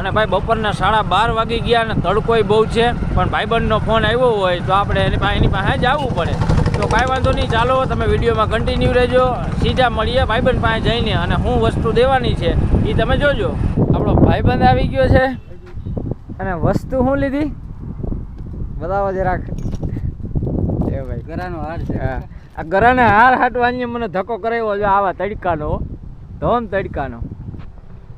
અને ભાઈ બપોરના સાડા બાર વાગી ગયા અને તડકોય બહુ છે પણ ભાઈબંધનો ફોન આવ્યો હોય તો આપણે એની પાસે એની પાસે આવવું પડે. તો કાંઈ વાંધો નહીં ચાલો તમે વિડીયોમાં કન્ટિન્યુ રહેજો. સીધા મળીએ ભાઈબંધ પાસે જઈને અને શું વસ્તુ દેવાની છે એ તમે જોજો. આપણો ભાઈબંધ આવી ગયો છે. અને વસ્તુ શું લીધી? બતાવો જરાક. એ ભાઈ. ગરાનો હાર છે. હા. આ ગરાને હાર હાટવાની મને ધક્કો કરાવ્યો આવા તડકાનો ધોમ તડકાનો.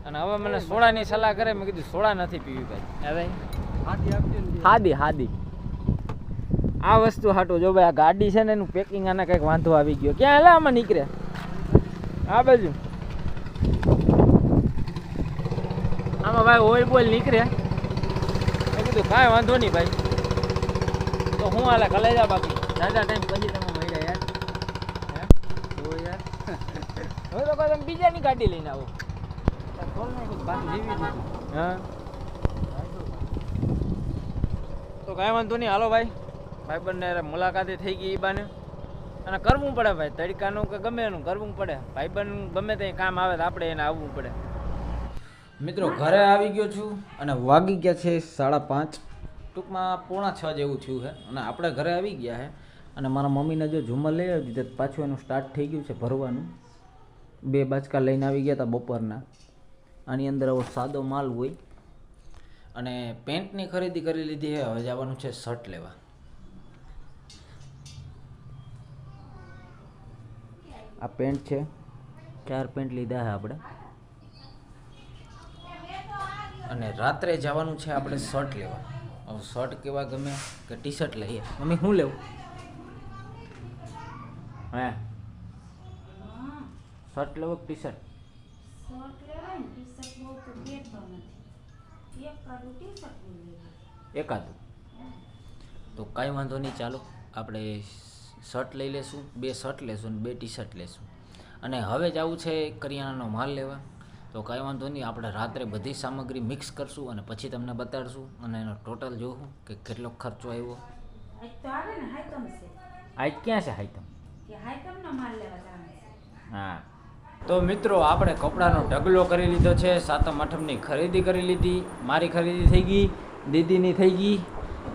અને હવે મને સોડાની સલાહ કરે મેં કીધું સોડા નથી પીવી ભાઈ. હે ભાઈ? હાથી આપજો ને હાદી હાદી આ વસ્તુ હાટો જો ભાઈ આ ગાડી છે ને એનું પેકિંગ આને કંઈક વાંધો આવી ગયો. ક્યાં હેલા આમાં નીકળે? આ બાજુ. આમાં ભાઈ ઓઇલ બોઇલ નીકળે. મેં કીધું કાંઈ વાંધો નહીં ભાઈ. તો હું હાલે કલેજા બાકી. દાદા ટાઈમ પછી તમે મળ્યા યાર. હવે તો કોઈ તમે બીજાની ગાડી લઈને આવો ખોલ નાખ્યું પાછું જીવી દીધું હા તો કાંઈ વાંધો નહીં. હાલો ભાઈ. ભાઈબંધને મુલાકાતે થઈ ગઈ એ બાને. અને કરવું પડે ભાઈ, તડકાનું કે ગમે એનું કરવું પડે. ભાઈબંધ ગમે તે કામ આવે તો આપણે એને આવવું પડે. મિત્રો, ઘરે આવી ગયો છું અને વાગી ગયા છે સાડા પાંચ. ટૂંકમાં પોણા છ જેવું થયું છે. અને આપણે ઘરે આવી ગયા છે. અને મારા મમ્મીને જો ઝુમર લઈ આવી દીધા પાછું એનું સ્ટાર્ટ થઈ ગયું છે ભરવાનું. બે બાચકા લઈને આવી ગયા હતા બપોરના. આની અંદર આવો સાદો માલ હોય. અને પેન્ટની ખરીદી કરી લીધી છે, હવે જવાનું છે શર્ટ લેવા. આ પેન્ટ છે. ચાર પેન્ટ લીધા છે આપણે. અને રાત્રે જવાનું છે આપણે શર્ટ લેવા. હવે શર્ટ કેવા ગમે કે ટી શર્ટ લઈએ. મમ્મી શું લેવું? હે? શર્ટ લેવો કે ટી શર્ટ તો નથી. એક. એકાદું. તો કાંઈ વાંધો નહીં ચાલો. આપણે શર્ટ લઈ લેશું બે શર્ટ લેશું અને બે ટી શર્ટ લેશું. અને હવે જવું છે કરિયાણાનો માલ લેવા. તો કાંઈ વાંધો નહીં આપણે રાત્રે બધી સામગ્રી મિક્સ કરશું અને પછી તમને બતાડશું અને એનો ટોટલ જોવું કે કેટલો ખર્ચો આવ્યો. આજ ક્યાં છે હાઈતમ હા. તો મિત્રો, આપણે કપડાનો ઢગલો કરી લીધો છે. સાતમ, આઠમની ખરીદી કરી લીધી. મારી ખરીદી થઈ ગઈ, દીદીની થઈ ગઈ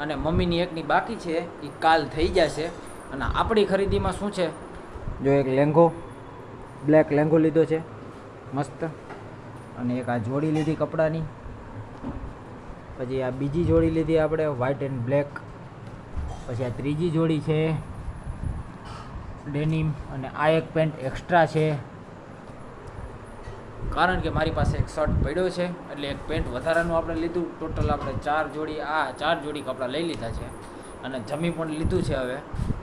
અને મમ્મીની એકની બાકી છે. એ કાલ થઈ જશે. અને આપણી ખરીદીમાં શું છે? જો એક લેંઘો, બ્લેક લેંઘો લીધો છે. મસ્ત. અને એક આ જોડી લીધી કપડાની. પછી આ બીજી જોડી લીધી આપણે વ્હાઇટ એન્ડ બ્લેક પછી આ ત્રીજી જોડી છે. ડેનિમ અને આ એક પેન્ટ એક્સ્ટ્રા છે. કારણ કે મારી પાસે એક શર્ટ પડ્યો છે, એટલે એક પેન્ટ વધારાનું આપણે લીધું. ટોટલ આપણે ચાર જોડી, આ ચાર જોડી કપડાં લઈ લીધા છે અને જમી પણ લીધું છે હવે.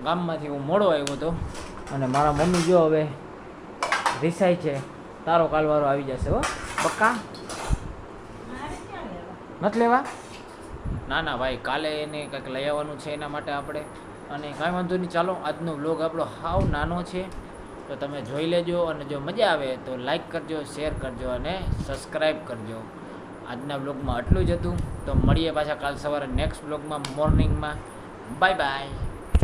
ગામમાંથી હું મોડો આવ્યો હતો અને મારા મમ્મી જો હવે રિસાય છે, તારો કાલવારો આવી જશે હો. પક્કા? નથી લેવા? ના ના, ભાઈ, કાલે એને કંઈક લઈ આવવાનું છે એના માટે આપણે. અને કાંઈ વાંધો નહીં, ચાલો, આજનો બ્લોગ આપણો હાવ નાનો છે. તો તમે જોઈ લેજો અને જો મજા આવે તો લાઈક કરજો શેર કરજો અને સબસ્ક્રાઈબ કરજો. આજના વ્લોગમાં આટલું જ હતું. તો મળીએ પાછા કાલ સવારે નેક્સ્ટ વ્લોગમાં મોર્નિંગમાં બાય બાય